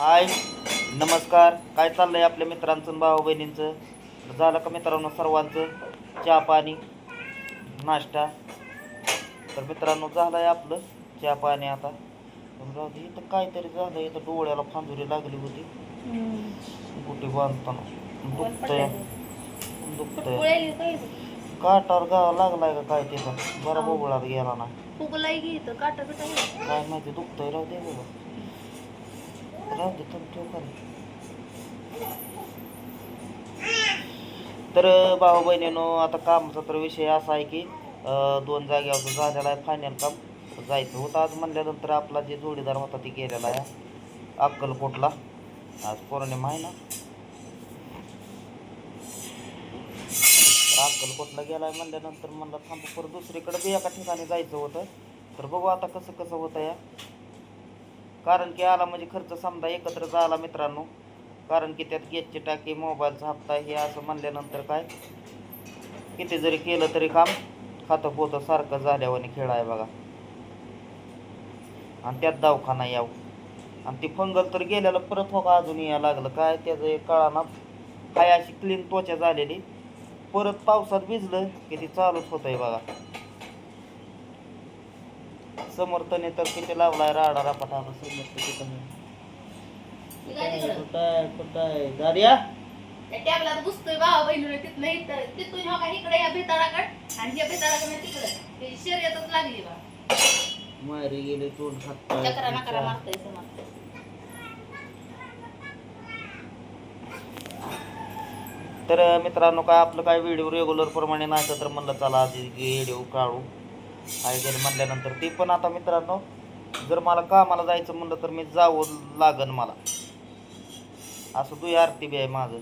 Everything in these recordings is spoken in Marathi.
हाय नमस्कार. काय चाललंय आपल्या मित्रांचं भाऊ बहिणींचं? झालं का मित्रांनो सर्वांचं? चहा पाणी? नाश्ता? तर मित्रांनो झालंय आपलं चहा पाणी आता. राहू दे इथं काहीतरी झालं इथं डोळ्याला फांदुरी लागली होती. गुटी बांधताना? दुखतंय. दुखतंय. काटावर गावा लागलाय का काय त्याचा बरा बोबळात गेला ना. काय माहिती दुखतंय राहू दे बाबा. राहू दे तर तो करा तर भाऊ बहिणीनो आता कामाचा तर विषय असा आहे की दोन जागेवर झालेला आहे फायनल काम. जायचं होतं आज म्हणल्यानंतर आपला जे जोडीदार होता ती गेलेला आहे अक्कलकोटला. आज पौर्णिमा आहे ना? तर अक्कलकोटला गेलाय म्हणल्यानंतर म्हणलं थांब परत दुसरीकडे बी एका ठिकाणी जायचं होतं. तर बघू आता कसं कसं होतं या कारण की आला म्हणजे खर्च समजा एकत्र झाला मित्रांनो. कारण की त्यात गॅसची टाकी मोबाईलचा हप्ता हे असं म्हणल्यानंतर काय? किती जरी केलं तरी काम खातं पोतं सारखं झाल्यावर खेळ आहे बघा. आणि त्यात दवाखाना याव. आणि ती फंगल तर गेल्याला परत हो का अजून या लागलं. काय त्याचं एक कळाना? काय अशी क्लीन त्वचा झालेली. परत पावसात भिजलं की ती चालूच होतंय बघा. समर्थने तर किती लावलाय राडा रापाटा आता समर्थ तिथं कुठं आहे कुठं आहे? दारिया? टॅबला भावा तिथनं तिथून हो का इकडे या भिताडाकड आणि या भिताडाकडे तिकडे. ते शर्यतच लागली बा. मारी गेले तोंड हात चक्रा नकरा पाय मारतोय समोर तर मित्रांनो काय आपलं काय व्हिडिओ रेग्युलर प्रमाणे नाही तर म्हणलं चला आधी व्हिडिओ काढू. काय जरी म्हणल्यानंतर ते पण आता मित्रांनो जर मला कामाला जायचं म्हणलं तर मी जावं लागन मला. असं दुई आरती बी आहे माझं.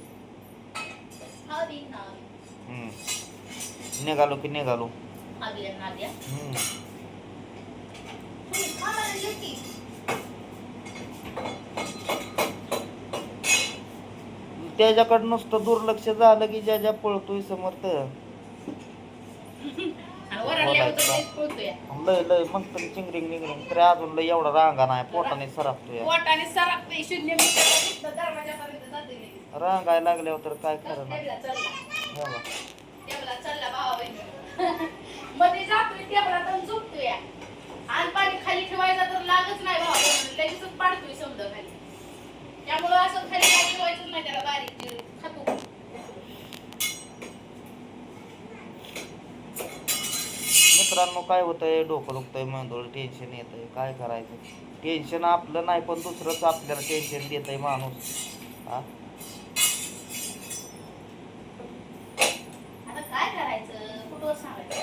निघालो की निघालो. त्याच्याकडं नुसतं दुर्लक्ष झालं की ज्या ज्या पळतोय समर्थ. पळतोय लय लय मग तर चिंगरिंग निंगरिंग. तरी अजून लय एवढा रांगा नाही पोटाने सरकतोय पोटाने सरकते शून्य मीटर दरवाजापर्यंत जाते लगेच. रांगायला लागल्यावर तर काय खरं नाही. टेबला चढला हे बघा. टेबला चढला भावा बहिणी मध्ये जातोय टेबला तर झोपतोय. आणि पाणी खाली ठेवायचं तर लागच नाही भावा बहिणीला. लगेचच पाडतोय समजा खाली. त्यामुळं असं खाली काय ठेवायचं नाही त्याला बारीक जे खातो मित्रांनो काय होतंय? डोकं दुखतंय मंदोळ टेन्शन येतंय. काय करायचं? टेन्शन आपलं नाही पण दुसरंच आपल्याला टेन्शन माणूस. हा? काय करायचं? कुठं सांगायचं?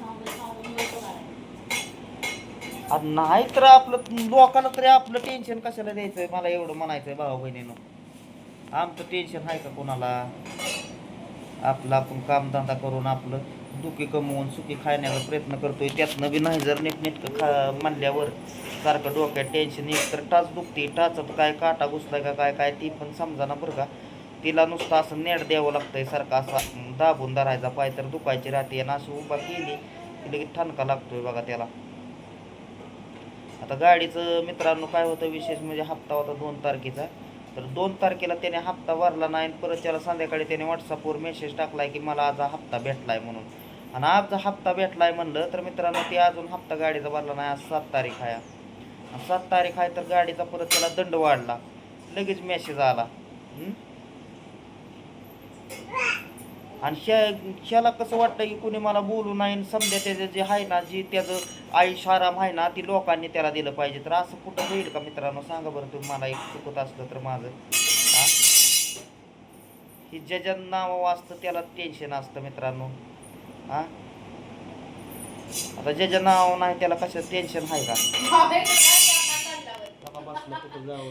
नको करायचं. आणि नाही तर आपलं लोकांना तरी आपलं टेन्शन कशाला द्यायचंय? मला एवढं म्हणायचंय भाऊ बहिणीनं. आमचं टेन्शन आहे का कोणाला? आपलं आपण कामधंदा करून आपलं दुखी कमवून सुखी खाण्याचा प्रयत्न करतोय. त्यातनं बी नाही जर नीटनेटकं खा म्हणल्यावर सारखं डोक्यात टेन्शन एक तर टाच दुखते टाचात काय काटा घुसला का काय काय ती पण समजाना बरं का. तिला नुसतं असं नेट द्यावं लागतंय सारखं असा दाबून धरायचा पाय तर दुखायची राहते. आणि अशी उभा केली की लगेच ठणका लागतोय बघा त्याला. आता गाडीचं मित्रांनो काय होतं विशेष म्हणजे हप्ता होता दोन तारखेचा. तर दोन तारखेला त्याने हप्ता भरला नाही. आणि परत त्याला संध्याकाळी त्याने व्हॉट्सअपवर मेसेज टाकलाय की मला आज हा हप्ता भेटलाय म्हणून. आणि आज हप्ता भेटलाय म्हणलं तर मित्रांनो ते अजून हप्ता गाडीचा भरला नाही. आज सात तारीख आहे. सात तारीख आहे तर गाडीचा परत त्याला दंड वाढला. लगेच मेसेज आला. आणि ह्या ह्याला कसं वाटतं की कुणी मला बोलू नाही समजा त्याचं जे आहे ना जी त्याचं आयुष आराम आहे ना ती लोकांनी त्याला दिलं पाहिजे. तर असं कुठं होईल का मित्रांनो? सांगा बरं तुम्ही. मला एक चुकत असलं तर माझं. हा? ही ज्याच्या नाव वाचतं त्याला टेन्शन असतं मित्रांनो. हा? आता ज्याच्या नाव नाही त्याला कसं टेन्शन आहे का? बसलं कुठं जावं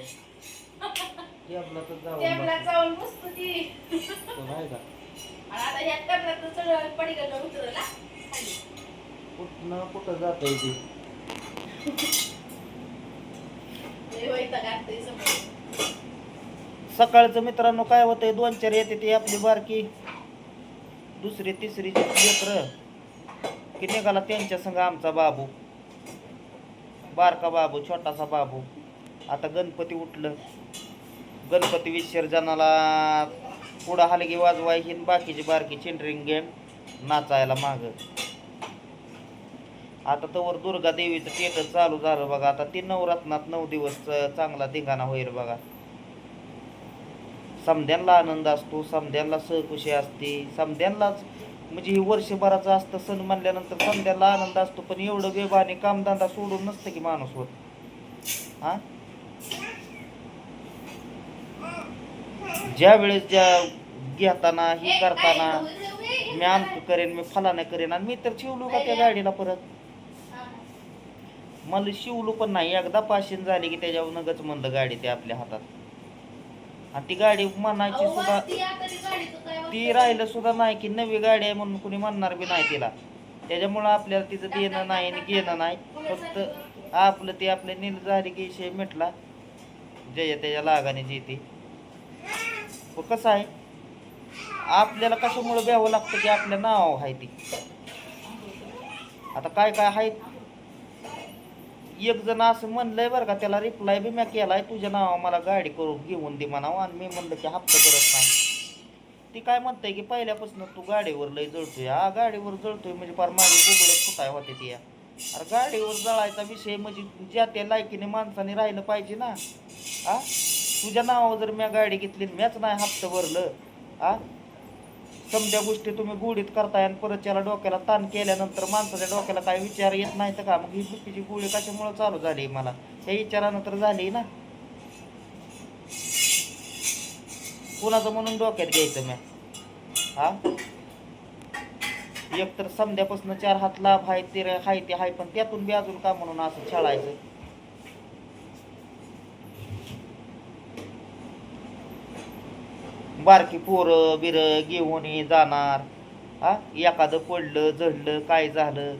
टेबला तर जावं टेबलात बसलं. जाऊन बसतो ती कोण आहे का? आणि आता ह्या टेबलात चढ पडी गेलं उतरला खाली. कुठनं कुठं जातंय ते? लय वैताग आणतोय समोर. सकाळचं मित्रांनो काय होतंय? दोन चार येते ती आपली बारकी. दुसरी तिसरी लेकर की निघाला त्यांच्या संग आमचा बाबू? बारका बाबू छोटासा बाबू. आता गणपती उठलं. गणपती विसर्जनाला पुढं हलगी वाजवायची आणि बाकीची बारकी चिंडरिंग गेम नाचायला माग. आता तवर दुर्गा देवीचं थिएटर चालू झालं बघा. आता ती नवरात्रात नऊ दिवस चांगला धिंगाणा होईल बघा. समध्यांना आनंद असतो समध्यांना सहकुशी असते समध्यांनाच म्हणजे हे वर्षभराचं असतं सण म्हणल्यानंतर समध्याला आनंद असतो पण एवढं वेबाने कामधंदा सोडून नसतं की माणूस होत. हा? ज्या वेळेस ज्या घेताना हे करताना मी आमचं करेन मी फलाना करेन आणि मी तर शिवलो का त्या गाडीला परत? मला शिवलो पण नाही. एकदा पाशीन झाली की त्याच्यावर नगच म्हणलं गाडी ते आपल्या हातात. आणि ती गाडी म्हणायची सुद्धा ती राहिलं सुद्धा नाही की नवी गाडी आहे म्हणून कुणी म्हणणार बी नाही तिला. त्याच्यामुळं आपल्याला तिचं देणं नाही आणि घेणं नाही. फक्त आपलं ते आपल्या नील झाली की विषय मिटला. जय त्याच्या लागाने जेते. पण कसं आहे? आपल्याला कशामुळं द्यावं लागतं की आपल्या नाव आहे ती? आता काय काय आहे? एक जण असं म्हणलंय बरं का त्याला रिप्लाय बी मी केलाय तुझ्या नावा मला गाडी करून घेऊन दे म्हणावं आणि मी म्हणलं की हप्ता करत नाही. ती काय म्हणते की पहिल्यापासून तू गाडीवर लय जळतोय हा गाडीवर जळतोय म्हणजे फार माझी गुगडच फुटाय होते ती. या. अरे गाडीवर जळायचा विषय म्हणजे ज्या त्या लायकीने माणसाने राहिलं पाहिजे ना. आ तुझ्या नावावर जर मी गाडी घेतली मॅच नाही हप्ता भरलं आ समजा गोष्टी तुम्ही गुढीत करताय आणि परत त्याला डोक्याला ताण केल्यानंतर माणसाच्या डोक्याला काही विचार येत नाही तर का? मग ही चुकीची गोळी कशामुळे चालू झाली मला? त्या विचारानंतर झाली ना? कुणाचं म्हणून डोक्यात घ्यायचं मी हा? एक तर समध्यापासून चार हात लाभ आहे ते हाय ते हाय पण त्यातून बी अजून का म्हणून असं छळायचं? बारकी पोरं बिर घेऊन जाणार. हा? एखादं पडलं जडलं काय झालं?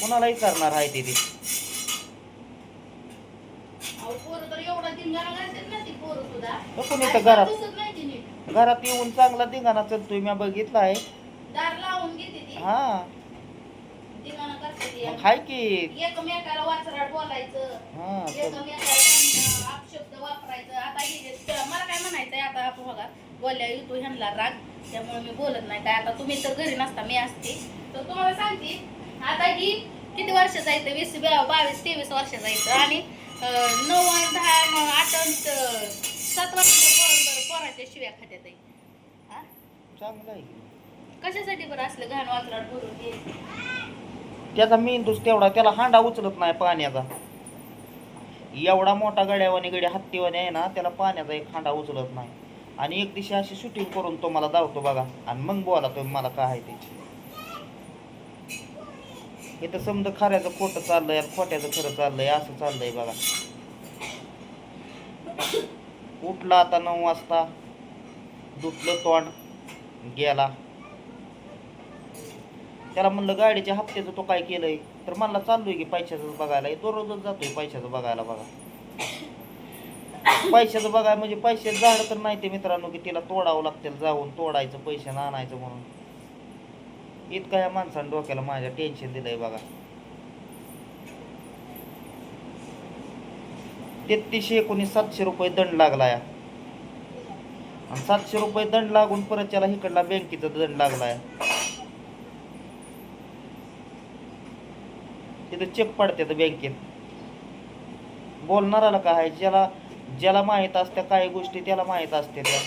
कोणाला विचारणार आहे ते ते नको नाही तर घरात घरात येऊन चांगला धिंगाणा चलतोय मी बघितला आहे हा. हाय की. हा अपशब्द वापरायचं. आता हे मला काय म्हणायचंय आता आपण बघा बोलल्या येतो ह्यांना राग त्यामुळे मी बोलत नाही. काय आता तुम्ही तर घरी नसता मी असते. तर तुम्हाला सांगते आता ही किती वर्षाचं आहे ते वीस बावीस तेवीस वर्षाचं तर आणि नऊ दहा आणि आठ सात पोरांवर पोराच्या शिव्या खात्यात आहे. हा? कशासाठी बरं असलं घाण वाचराट घ्यायचं त्याचा मेंदूच तेवढा त्याला हांडा उचलत नाही पाण्याचा. एवढा मोठा गड्यावानी गडी हत्तीवानी आहे ना त्याला पाण्याचा एक खांडा उचलत नाही. आणि एक दिवशी अशी शूटिंग करून तो मला धावतो बघा. आणि मग बोला तुम्ही मला काय आहे ते. तर समजा खऱ्याचं खोटं चाललंय खोट्याचं खरं चाललंय असं चाललंय बघा. उठला आता नऊ वाजता. धुतलं तोंड गेला. त्याला म्हणलं गाडीच्या हप्त्याचं तो काय केलंय? तर म्हणला चाललोय की पैशाचं बघायला. दररोजच जातोय पैशाचं बघायला बघा. पैशाचं बघाय म्हणजे पैसे झाड तर नाही ते मित्रांनो की तिला तोडावं लागतील जाऊन तोडायचं पैसे आणायचं म्हणून. इतकं ह्या माणसानं डोक्याला माझ्या टेन्शन दिलंय बघा. तेहतीसशे एकोणीस सातशे रुपये दंड लागला या आणि सातशे रुपये दंड लागून परत त्याला इकडला बँकेचा दंड लागलाय. तिथं चेक पडतात बँकेत. बोलणाराला काय आहे ज्याला ज्याला माहीत असत्या काही गोष्टी त्याला माहीत असते त्या.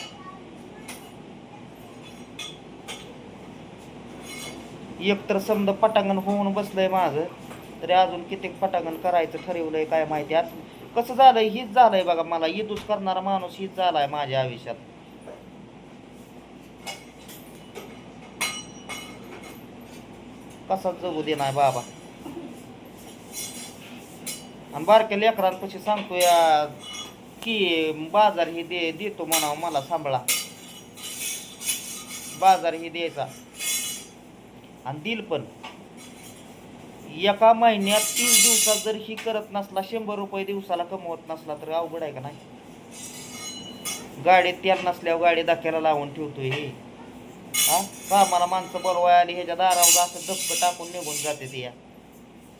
एकतर समजा पटांगण होऊन बसलंय माझं तरी अजून किती पटांगण करायचं ठरवलंय काय माहिती. आज कसं झालंय हीच झालंय बघा मला. इदूस करणारा माणूस हीच झालाय माझ्या आयुष्यात. कसा जगू दे नाही बाबा. आणि बारक्या लेकरांपाशी सांगतो या की बाजार ही दे देतो म्हणावं मला सांभाळा. बाजार ही द्यायचा. आणि दिल पण. एका महिन्यात तीस दिवसात जर ही करत नसला शंभर रुपये दिवसाला कमवत नसला तर अवघड आहे का नाही? गाडीत तेल नसल्यावर गाडी दाख्याला लावून ठेवतोय हे. हा कामाला माणसं बोलवाय आली ह्याच्या दारावर असं धक्क टाकून निघून जाते ते. या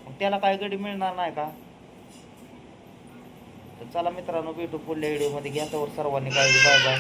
मग त्याला काय गडी मिळणार नाही का? चला मित्रांनो भेटू पुढल्या व्हिडिओमध्ये घ्या त्यावर सर्वांनी काळजी बाय बाय